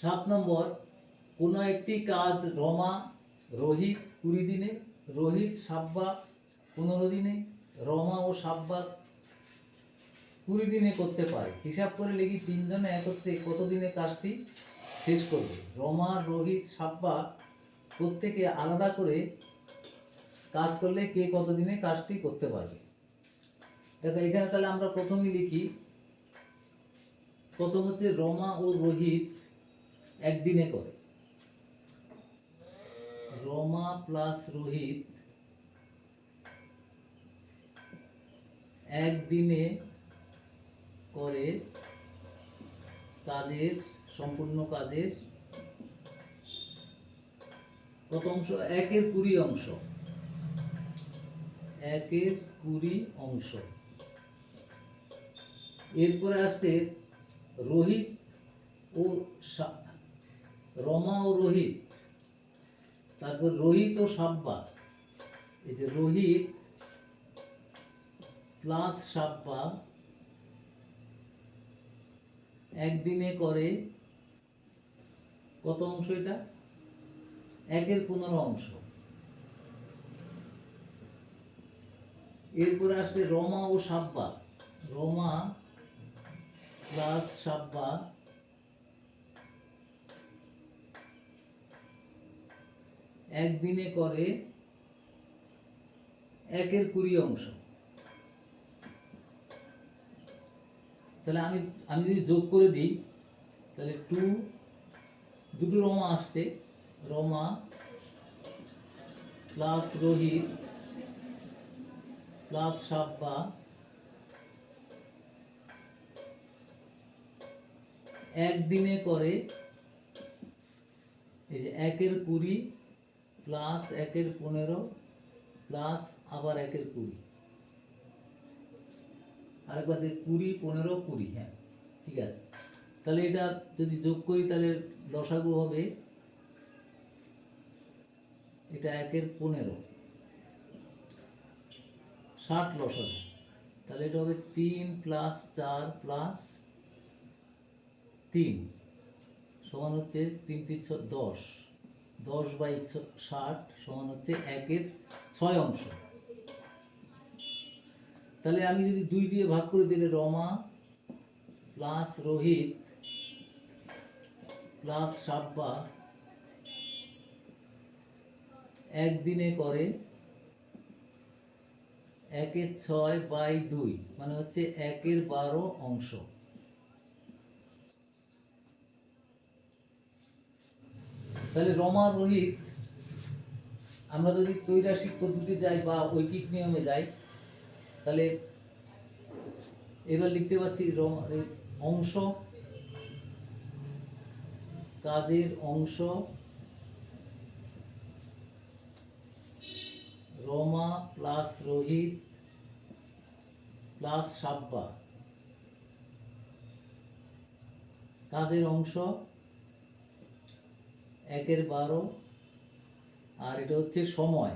সাত নম্বর, কোনো একটি কাজ রমা, রোহিত কুড়ি দিনে, রোহিত সাব্বা পনেরো দিনে, রমা ও সাব্বা কুড়ি দিনে করতে পারে। হিসাব করে লিখি, তিনজনে একত্রে কত দিনে কাজটি শেষ করবে? রমা, রোহিত, সাব্বা প্রত্যেকে আলাদা করে কাজ করলে কে কত দিনে কাজটি করতে পারবে? দেখো, এখানে তাহলে আমরা প্রথমেই লিখি, প্রথম হচ্ছে রমা ও রোহিত একদিনে করে। রমা প্লাস রোহিত একদিনে করে কাজের, সম্পূর্ণ কাজের কত অংশ? একের কুড়ি অংশ। একের কুড়ি অংশ। এরপরে আসছে রোহিত ও রমা ও রোহিত। তারপর রোহিত ও সাব্বা এই যে রোহিত প্লাস সাব্বা একদিনে করে কত অংশ এটা? একের পনেরো অংশ। এরপরে আসছে রমা ও সাব্বা রমা প্লাস সাব্বা একদিনে করে একের কুড়ি অংশ। তাহলে আমি আমি যদি যোগ করে দিই, তাহলে টু, দুটো রমা আসছে। রমা প্লাস রোহিত প্লাস সাব্বা একদিনে করে, এই যে একের কুড়ি প্লাস একের পনেরো, প্লাস আবার একের কুড়ি। আরেকবার দেখি, কুড়ি, পনেরো, কুড়ি হ্যাঁ ঠিক আছে। তাহলে এটা যদি যোগ করি, তাহলে লসাগু হবে এটা একের পনেরো। ষাট লসাগু। তাহলে এটা হবে তিন প্লাস চার প্লাস তিন। সমান হচ্ছে তিন তিন, ছ, দশ। দশ বাই ষাট সমান হচ্ছে একের ছয় অংশ। তাহলে আমি যদি দুই দিয়ে ভাগ করে দিলে রমা প্লাস রোহিত প্লাস সাব্বা একদিনে করে একের ছয় বাই দুই মানে হচ্ছে একের বারো অংশ। তাহলে রমা রোহিত, আমরা যদি তৈরাসিক পদ্ধতি যাই বা ঐকিক নিয়মে যাই, তাহলে এবার লিখতে পাচ্ছি অংশ, কাজের অংশ, রমা প্লাস রোহিত প্লাস সাব্বা। কাজের অংশ একের বারো, আর এটা হচ্ছে সময়।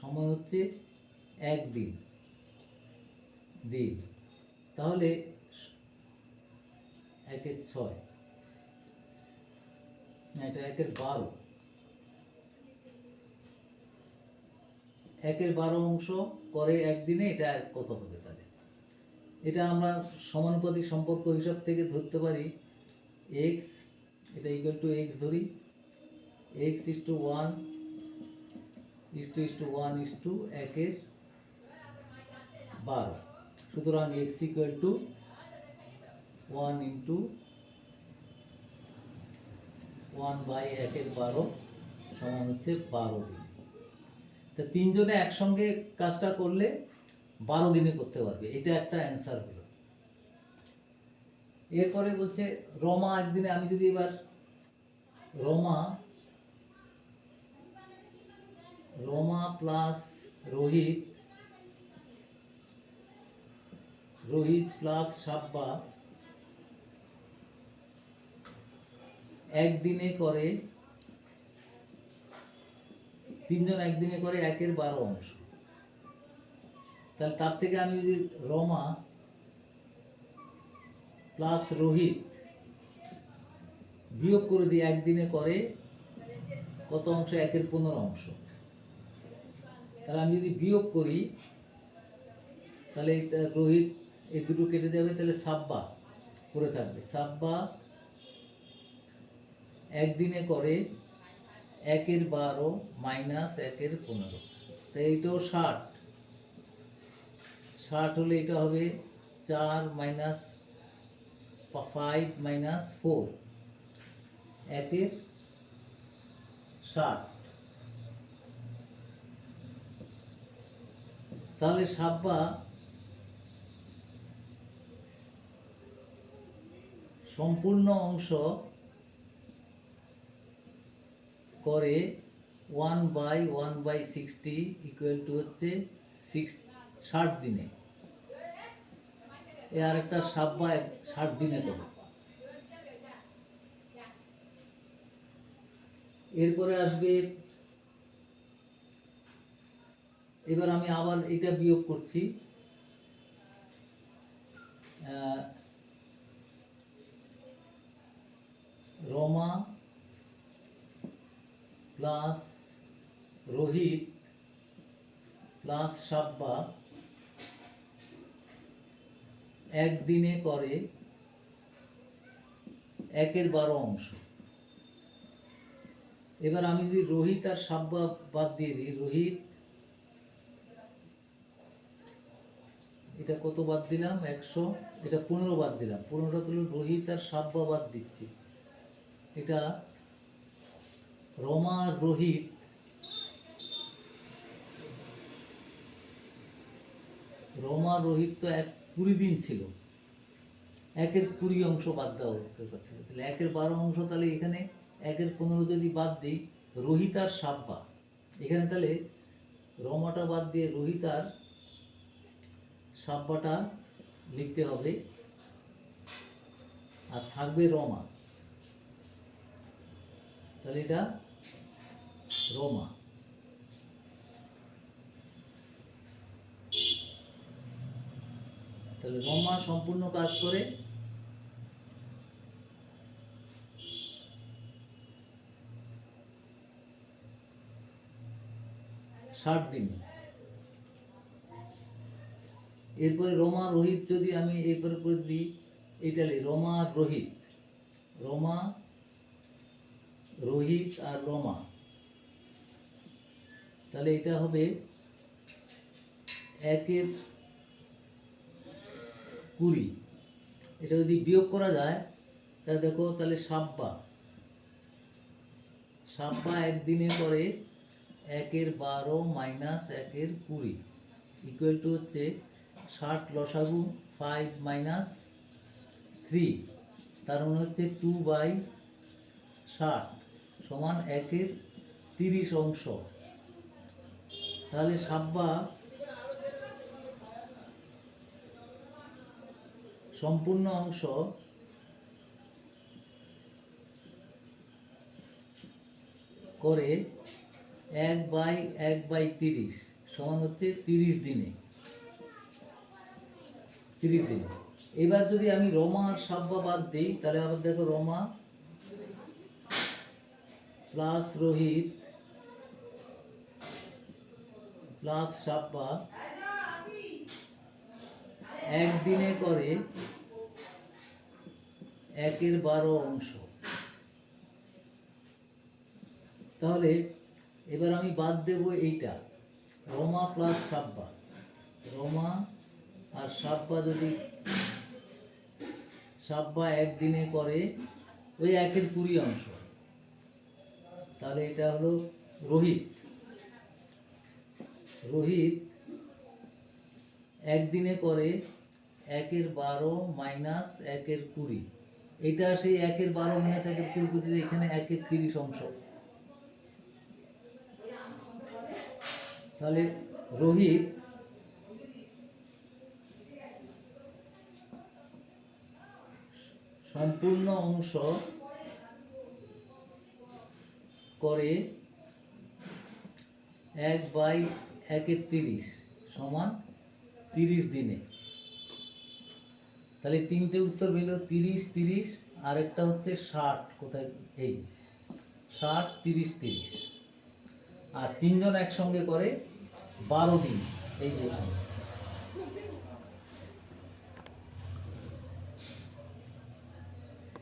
সময় হচ্ছে একদিন দিন। তাহলে একের ছয়। এটা একের বারো। একের বারো অংশ করে একদিনে এটা কত হবে তাহলে? এটা আমরা সমানুপাতিক সম্পর্ক হিসাব থেকে ধরতে পারি। এক্স, এটা ইকুয়াল টু এক্স ধরি। X is to one is to is to one is to একের বারো। সুতরাং X equal to one into one by একের বারো সমান হচ্ছে বারো দিন। তা তিনজনে একসঙ্গে কাজটা করলে বারো দিনে করতে পারবে। এটা একটা অ্যান্সার হলো। এরপরে বলছে রমা একদিনে, আমি যদি এবার রমা রমা প্লাস রোহিত রোহিত প্লাস সাব্বা একদিনে করে তিনজন একদিনে করে একের বারো অংশ। তাহলে তার থেকে আমি যদি রমা প্লাস রোহিত বিয়োগ করে দিই, একদিনে করে কত অংশ? একের পনেরো অংশ। তাহলে আমি যদি বিয়োগ করি, তাহলে এটা রোহিত এই দুটো কেটে যাবে, তাহলে সাব্বা করে থাকবে। সাব্বা একদিনে করে একের বারো মাইনাস একের পনেরো। তো এইটাও ষাট। ষাট হলে এটা হবে চার মাইনাস ফাইভ মাইনাস ফোর। একের ষাট। তাহলে সাব্বা সম্পূর্ণ অংশ করে one by one by sixty equal to হচ্ছে সিক্স ষাট দিনে। এ আর একটা সাব্বা এক- ষাট দিনে করে। এরপরে আসবে এবার আমি আবার এটা বিয়োগ করছি। রমা প্লাস রোহিত প্লাস সাব্বা একদিনে করে একের বারো অংশ। এবার আমি যদি রোহিত আর সাব্বা বাদ দিয়ে দিই, রোহিত এটা কত বাদ দিলাম? একশো। এটা পনেরো বাদ দিলাম। পনেরোটা তুলে রোহিত আর সাব্বা বাদ দিচ্ছি। এটা রমা রোহিত রমা রোহিত তো এক কুড়ি দিন ছিল। একের কুড়ি অংশ বাদ দেওয়া হতে তাহলে একের বারো অংশ, তাহলে এখানে একের পনেরো যদি বাদ দিই, রোহিত আর সাব্বা। এখানে তাহলে রমাটা বাদ দিয়ে রোহিত আর সাব্বাটা লিখতে হবে। আর থাকবে রমা। তাহলে এটা রমা। তাহলে রমা সম্পূর্ণ কাজ করে। ষাট দিন। এরপরে রমা রোহিত যদি আমি এরপরে করে দিই লিখি, রমা আর রোহিত। রমা রোহিত আর রমা। তাহলে এটা হবে একের কুড়ি। এটা যদি বিয়োগ করা যায় তাহলে দেখো তাহলে সাব্বা সাব্বা একদিনে পরে একের বারো মাইনাস একের কুড়ি। ইকুয়াল টু হচ্ছে ষাট লসাগু ফাইভ মাইনাস থ্রি তার মানে হচ্ছে টু বাই ষাট সমান একের তিরিশ অংশ। তাহলে সাব্বা সম্পূর্ণ অংশ করে এক বাই এক বাই তিরিশ সমান হচ্ছে তিরিশ দিনে। তিরিশ দিন। এবার যদি আমি রমা আর সাব্বা বাদ দিই, তাহলে আবার দেখো রমা প্লাস রোহিত প্লাস সাব্বা একদিনে করে একের বারো অংশ। তাহলে এবার আমি বাদ দেব এইটা, রমা প্লাস সাব্বা। রমা আর সাব্বা যদি সাব্বা একদিনে করে, ওই একের কুড়ি অংশ। তাহলে এটা হলো রোহিত। রোহিত একদিনে করে একের বারো মাইনাস একের কুড়ি। এটা সেই একের বারো মাইনাস একের কুড়ি কুড়ি এখানে একের তিরিশ অংশ। তাহলে রোহিত সম্পূর্ণ অংশ করে এক বাই একের তিরিশ সমান তিরিশ দিনে। তাহলে তিনটে উত্তর পেল তিরিশ তিরিশ আরেকটা হচ্ছে ষাট, কোথায়? এই ষাট, তিরিশ তিরিশ। আর তিনজন একসঙ্গে করে বারো দিন, এই যে।